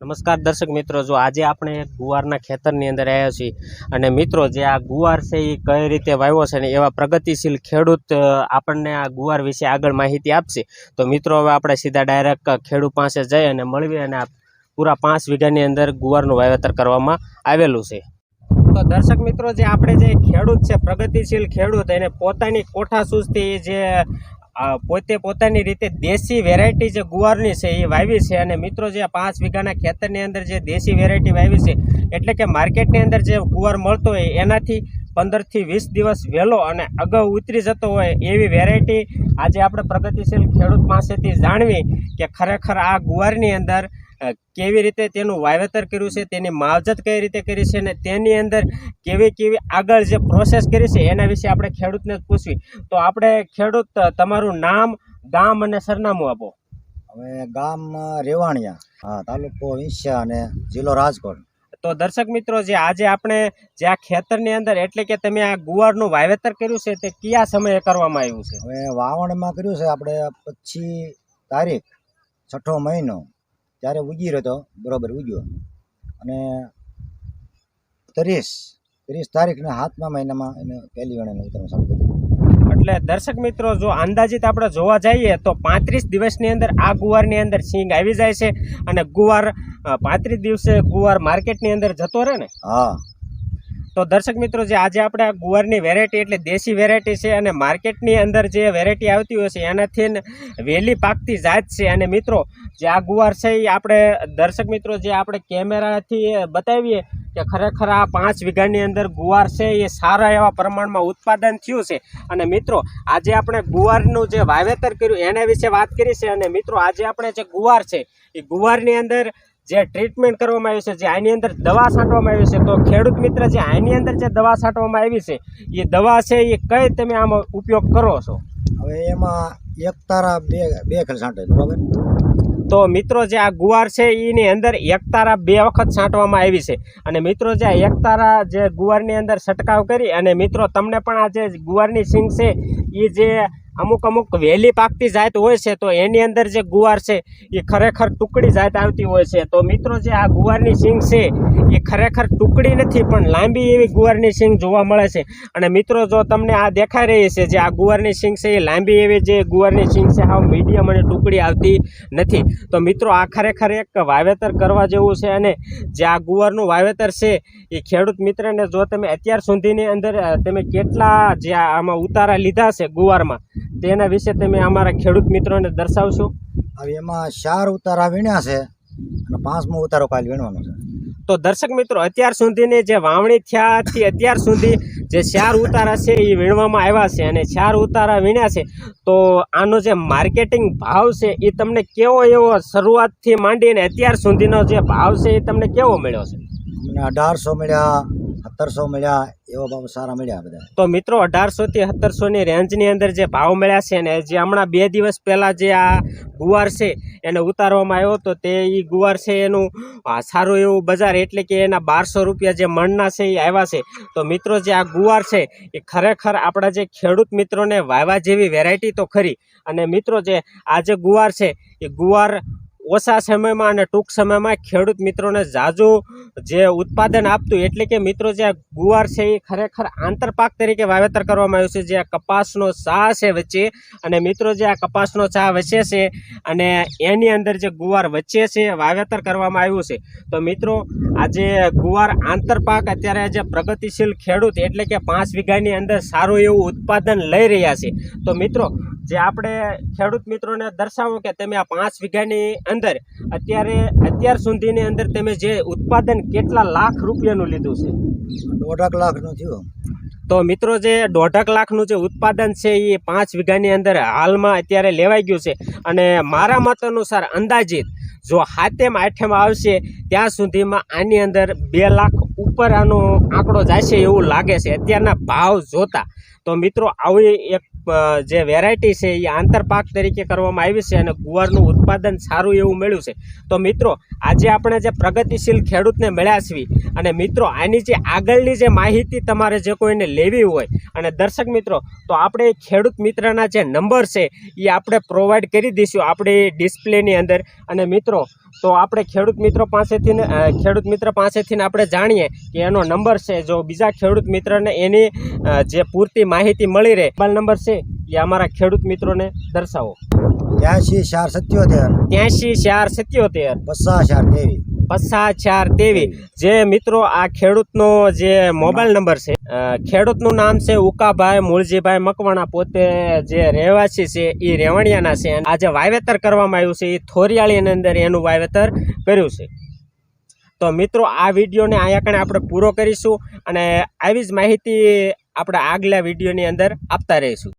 નમસ્કાર દર્શક મિત્રો, જો આજે આપણે ગુવારના ખેતરની અંદર આવ્યા છીએ અને મિત્રો જે આ ગુવાર છે એ કઈ રીતે વાવ્યો છે ને એવા પ્રગતિશીલ ખેડૂત આપણને આ ગુવાર વિશે આગળ માહિતી આપશે. તો મિત્રો, હવે આપણે સીધા ડાયરેક્ટ ખેડૂત પાસે જઈ અને મળવી અને પૂરા પાંચ વીઘાની અંદર ગુવારનું વાવેતર કરવામાં આવેલું છે. તો દર્શક મિત્રો, જે આપણે જે ખેડૂત છે, પ્રગતિશીલ ખેડૂત, એને પોતાની કોઠા સૂઝથી જે પોતે પોતાની રીતે દેશી વેરાયટી જે ગુવારની છે એ વાવી છે અને મિત્રો જે પાંચ વીઘાના ખેતરની અંદર જે દેશી વેરાયટી વાવી છે, એટલે કે માર્કેટની અંદર જે ગુવાર મળતો હોય એનાથી પંદરથી વીસ દિવસ વહેલો અને અગાઉ ઉતરી જતો હોય એવી વેરાયટી આજે આપણે પ્રગતિશીલ ખેડૂત પાસેથી જાણવી કે ખરેખર આ ગુવારની અંદર કેવી રીતે તેનું વાવેતર કર્યું છે તેની માવજત કઈ રીતે કરી છે અને તેની અંદર કેવી કેવી આગળ જે પ્રોસેસ કરી છે એના વિશે આપણે ખેડૂતને પૂછવી. તો આપણે ખેડૂત તમારું નામ ગામ અને સરનામું આપો. હવે ગામ રેવાણિયા હા તાલુકો વિંછા અને જિલ્લો રાજકોટ. તો દર્શક મિત્રો જે આજે આપણે જે આ ખેતરની અંદર એટલે કે તમે આ ગુવારનું વાવેતર કર્યું છે તે કયા સમયે કરવામાં આવ્યું છે? હવે વાવણમાં કર્યું છે આપણે પચીસ તારીખ છઠ્ઠો મહિનો. ત્યારે ઉગી રહ્યો હતો બરોબર ઉગ્યો અને ત્રીસ ત્રીસ તારીખના સાતમા મહિનામાં એને પહેલી એને ઉતરવાનું ચાલુ કર્યું. એટલે દર્શક મિત્રો જો અંદાજિત આપણે જોવા જઈએ તો પાંત્રીસ દિવસની અંદર આ ગુવારની અંદર સિંગ આવી જાય છે અને ગુવાર પાંત્રીસ દિવસે ગુવાર માર્કેટની અંદર જતો રહે ને? હા. તો દર્શક મિત્રો, જે આજે આપણે આ ગુવારની વેરાયટી એટલે દેશી વેરાયટી છે અને માર્કેટની અંદર જે વેરાયટી આવતી હોય છે, એનાથી વહેલી પાકતી જાત છે. અને મિત્રો, જે આ ગુવાર છે એ આપણે દર્શક મિત્રો, જે આપણે કેમેરાથી બતાવીએ કે ખરેખર આ પાંચ વીઘાની અંદર ગુવાર છે એ સારા એવા પ્રમાણમાં ઉત્પાદન થયું છે. અને મિત્રો, આજે આપણે ગુવારનું જે વાવેતર કર્યું એના વિશે વાત કરી છે. અને મિત્રો, આજે આપણે જે ગુવાર છે એ ગુવારની અંદર જે ટ્રીટમેન્ટ કરવામાં આવી છે જે આની અંદર દવા છાંટવામાં આવી છે તો ખેડૂત મિત્ર જે આની અંદર જે દવા છાંટવામાં આવી છે એ દવા છે એ કઈ તમે આમાં ઉપયોગ કરો છો? હવે એમાં એક તારા બે બે ખેલ છાંટે બરાબર? તો મિત્રો જે આ ગુવાર છે એની અંદર એકતારા બે વખત છાંટવામાં આવી છે. અને મિત્રો જે એકતારા જે ગુવારની અંદર છંટકાવ કરી અને મિત્રો તમને પણ આ જે ગુવારની સિંગ છે એ જે અમુક અમુક વહેલી પાકતી જાત હોય છે, તો એની અંદર જે ગુવાર છે, એ ખરેખર ટુકડી જાત આવતી હોય છે. તો મિત્રો, જે આ ગુવારની સિંગ છે, એ ખરેખર ટુકડી નથી, પણ લાંબી એવી ગુવારની સિંગ જોવા મળે છે. અને મિત્રો, જો તમને આ દેખાઈ રહી છે જે આ ગુવારની સિંગ છે, એ લાંબી એવી જે ગુવારની સિંગ છે આ મીડિયમ અને ટુકડી આવતી નથી. તો મિત્રો, આ ખરેખર એક વાવેતર કરવા જેવું છે અને જે આ ગુવારનું વાવેતર છે, એ ખેડૂત મિત્રને જો તમે અત્યાર સુધીની અંદર તમે કેટલા જે આમાં ઉતારા લીધા છે ગુવારમાં તેના વિશે તમે અમારા ખેડૂત મિત્રોને દર્શાવશો. હવે એમાં ચાર ઉતારા વીણ્યા છે અને પાંચમો ઉતારો કાલ વીણવાનો છે. તો દર્શક મિત્રો અત્યાર સુધીની જે વાવણી થયાથી અત્યાર સુધી જે ચાર ઉતારા છે એ વીણવામાં આવ્યા છે અને ચાર ઉતારા વીણ્યા છે. તો આનો જે માર્કેટિંગ ભાવ છે એ તમને કેવો એવો શરૂઆતથી માંડીને અત્યાર સુધીનો જે ભાવ છે એ તમને કેવો મળ્યો છે? અમને અઢારસો મળ્યા સત્તરસો મળ્યા તો મિત્રો અઢારસોથી સત્તરસોની રેન્જની અંદર જે ભાવ મળ્યા છે ને, જે હમણાં બે દિવસ પહેલાં જે આ ગુવાર છે એને ઉતારવામાં આવ્યો તો તે એ ગુવાર છે એનું સારું એવું બજાર, એટલે કે એના બારસો રૂપિયા જે મણના છે એ આવ્યા છે. તો મિત્રો, જે આ ગુવાર છે, એ ખરેખર આપણા જે ખેડૂત મિત્રોને વાવા જેવી વેરાયટી તો ખરી. અને મિત્રો, જે આ જે ગુવાર છે, એ ગુવાર ઓછા સમયમાં અને ટૂંક સમયમાં ખેડૂત મિત્રોને ઝાઝું જે ઉત્પાદન આપતું, એટલે કે મિત્રો જે ગુવાર છે એ ખરેખર આંતરપાક તરીકે વાવેતર કરવામાં આવ્યું છે, જે કપાસનો ચા છે વચ્ચે. અને મિત્રો જે આ કપાસનો ચા વચ્ચે છે અને એની અંદર જે ગુવાર વચ્ચે છે વાવેતર કરવામાં આવ્યું છે. તો મિત્રો, આજે ગુવાર આંતરપાક અત્યારે જે પ્રગતિશીલ ખેડૂત એટલે કે પાંચ વીઘાની અંદર સારું એવું ઉત્પાદન લઈ રહ્યા છે. તો મિત્રો જે આપણે ખેડૂત મિત્રોને દર્શાવો કે તમે આ પાંચ વીઘાની અંદર અત્યારે અત્યાર સુધીની અંદર તમે જે ઉત્પાદન કેટલા લાખ રૂપિયાનું લીધું છે? દોઢક લાખનું થયું તો મિત્રો જે દોઢક લાખનું જે ઉત્પાદન છે એ પાંચ વીઘાની અંદર હાલમાં અત્યારે લેવાઈ ગયું છે. અને મારા મત અનુસાર અંદાજિત જો હાથેમ આઠેમ આવશે ત્યાં સુધીમાં આની અંદર બે લાખ ઉપર આનો આંકડો જશે એવું લાગે છે. અત્યારના ભાવ જોતા તો મિત્રો આવી એક જે વેરાયટી છે એ આંતરપાક તરીકે કરવામાં આવી છે અને ગુવારનું ઉત્પાદન સારું એવું મળ્યું છે. તો મિત્રો, આજે આપણે જે પ્રગતિશીલ ખેડૂતને મળ્યા છીએ અને મિત્રો, આની જે આગળની જે માહિતી તમારે જે કોઈને લેવી હોય અને દર્શક મિત્રો, તો આપણે ખેડૂત મિત્રના જે નંબર છે એ આપણે પ્રોવાઈડ કરી દઈશું આપણે ડિસ્પ્લેની અંદર. અને મિત્રો તો આપણે ખેડૂત મિત્રો પાસેથી ખેડૂત મિત્ર પાસેથી આપણે જાણીએ કે એનો નંબર છે. જો બીજા ખેડૂત મિત્રને એની જે પૂરતી માહિતી મળી રહે મોબાઈલ નંબર છે એ અમારા ખેડૂત મિત્રોને દર્શાવો. ત્યાંશી ચાર સત્યોતેર. ત્યાંશી ચાર સત્યોતેર. પચાસ ચાર તેવી પચાસ ચાર તેવી જે મિત્રો આ ખેડૂતનો જે મોબાઈલ નંબર છે ખેડૂતનું નામ છે ઉકાભાઈ મૂળજીભાઈ મકવાણા. પોતે જે રહેવાસી છે એ રેવાણિયાના છે. આ જે વાવેતર કરવામાં આવ્યું છે. એ થોરિયાળીની અંદર એનું વાવેતર કર્યું છે. તો મિત્રો આ વિડીયોને અહીંયા કણે આપણે પૂરો કરીશું અને આવી જ માહિતી આપણે આગલા વિડીયોની અંદર આપતા રહીશું.